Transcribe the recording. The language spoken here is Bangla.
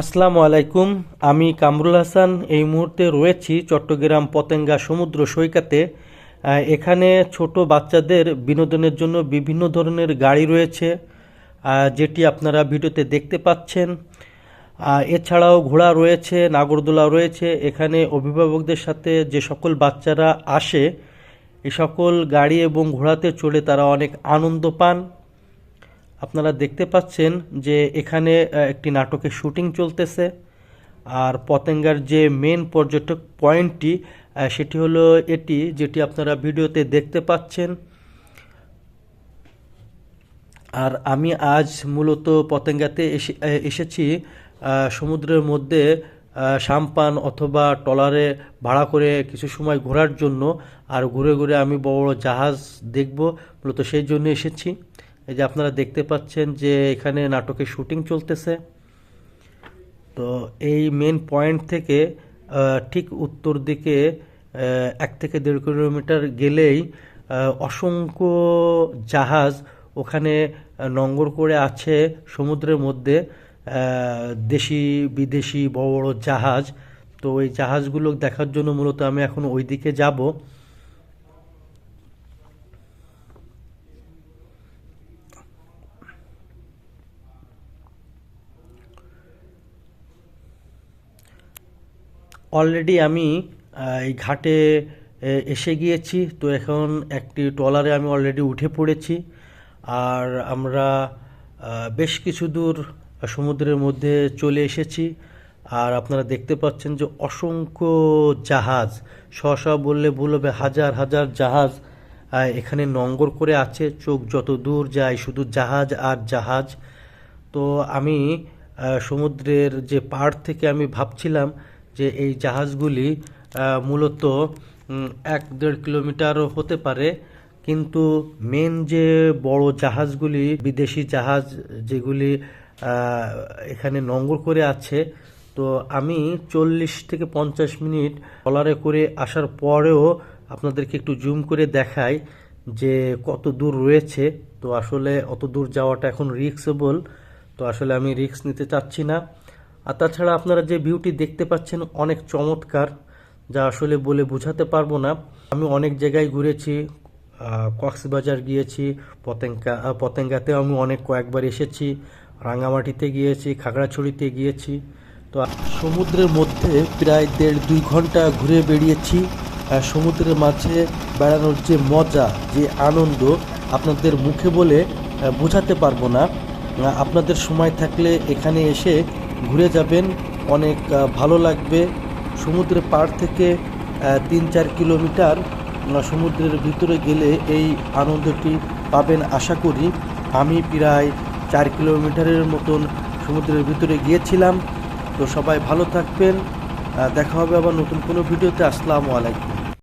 আসসালামু আলাইকুম। আমি কামরুল হাসান। এই মুহূর্তে রয়েছি চট্টগ্রাম পতেঙ্গা সমুদ্র সৈকতে। এখানে ছোট বাচ্চাদের বিনোদনের জন্য বিভিন্ন ধরনের গাড়ি রয়েছে যেটি আপনারা ভিডিওতে দেখতে পাচ্ছেন। এছাড়াও ঘোড়া রয়েছে, নাগরদোলা রয়েছে। এখানে অভিভাবকদের সাথে যে সকল বাচ্চারা আসে, এ সকল গাড়ি এবং ঘোড়াতে চড়ে তারা অনেক আনন্দ পান। আপনারা দেখতে পাচ্ছেন যে এখানে একটি নাটকের শুটিং চলতেছে। আর পতেঙ্গার যে মেন পর্যটক পয়েন্টটি সেটি হলো এটি, যেটি আপনারা ভিডিওতে দেখতে পাচ্ছেন। আর আমি আজ মূলত পতেঙ্গাতে এসে এসেছি সমুদ্রের মধ্যে সাম্পান অথবা ট্রলারে ভাড়া করে কিছু সময় ঘোরার জন্য। আর ঘুরে ঘুরে আমি বড় বড় জাহাজ দেখব। মূলত সেই জন্য এসেছি। এই যে আপনারা দেখতে পাচ্ছেন যে এখানে নাটকের শুটিং চলতেছে। তো এই মেন পয়েন্ট থেকে ঠিক উত্তর দিকে এক থেকে দেড় কিলোমিটার গেলেই অসংখ্য জাহাজ ওখানে নঙ্গর করে আছে সমুদ্রের মধ্যে দেশি, বিদেশি বড় বড় জাহাজ। তো ওই জাহাজগুলো দেখার জন্য মূলত আমি এখন ওই দিকে যাব। অলরেডি আমি এই ঘাটে এসে গিয়েছি। তো এখন একটি ট্রলারে আমি অলরেডি উঠে পড়েছি। আর আমরা বেশ কিছু দূর, সমুদ্রের মধ্যে চলে এসেছি। আর আপনারা দেখতে পাচ্ছেন যে অসংখ্য জাহাজ শ বললে ভুল হবে, হাজার হাজার জাহাজ এখানে নঙ্গর করে আছে। চোখ যত দূর যায় শুধু জাহাজ আর জাহাজ। তো আমি সমুদ্রের যে পাড় থেকে আমি ভাবছিলাম যে এই জাহাজগুলি মূলত এক দেড় কিলোমিটারও হতে পারে। কিন্তু মেন যে বড় জাহাজগুলি, বিদেশি জাহাজ যেগুলি এখানে নোঙ্গর করে আছে, তো আমি চল্লিশ থেকে পঞ্চাশ মিনিট ট্রলারে করে আসার পরেও আপনাদেরকে একটু জুম করে দেখাই যে কত দূর রয়েছে। তো আসলে অত দূর যাওয়াটা এখন রিক্সেবল তো আসলে আমি রিস্ক নিতে চাচ্ছি না। আর তাছাড়া আপনারা যে ভিউটি দেখতে পাচ্ছেন অনেক চমৎকার যা আসলে বলে বোঝাতে পারব না। আমি অনেক জায়গায় ঘুরেছি কক্সবাজার গিয়েছি পতেঙ্গা আহ, পতেঙ্গাতেও আমি অনেক কয়েকবার এসেছি রাঙামাটিতে গিয়েছি খাগড়াছড়িতে গিয়েছি। তো সমুদ্রের মধ্যে প্রায় দেড় দুই ঘণ্টা ঘুরে বেরিয়েছি সমুদ্রের মাঝে বেড়ানোর যে মজা যে আনন্দ আপনাদের মুখে বলে বোঝাতে পারব না। আপনাদের সময় থাকলে এখানে এসে ঘুরে যাবেন। অনেক ভালো লাগবে। সমুদ্রের পাড় থেকে তিন চার কিলোমিটার সমুদ্রের ভিতরে গেলে এই আনন্দটি পাবেন আশা করি। আমি প্রায় চার কিলোমিটারের মতন সমুদ্রের ভিতরে গিয়েছিলাম। তো সবাই ভালো থাকবেন। দেখা হবে আবার নতুন কোনো ভিডিওতে। আসসালামু আলাইকুম।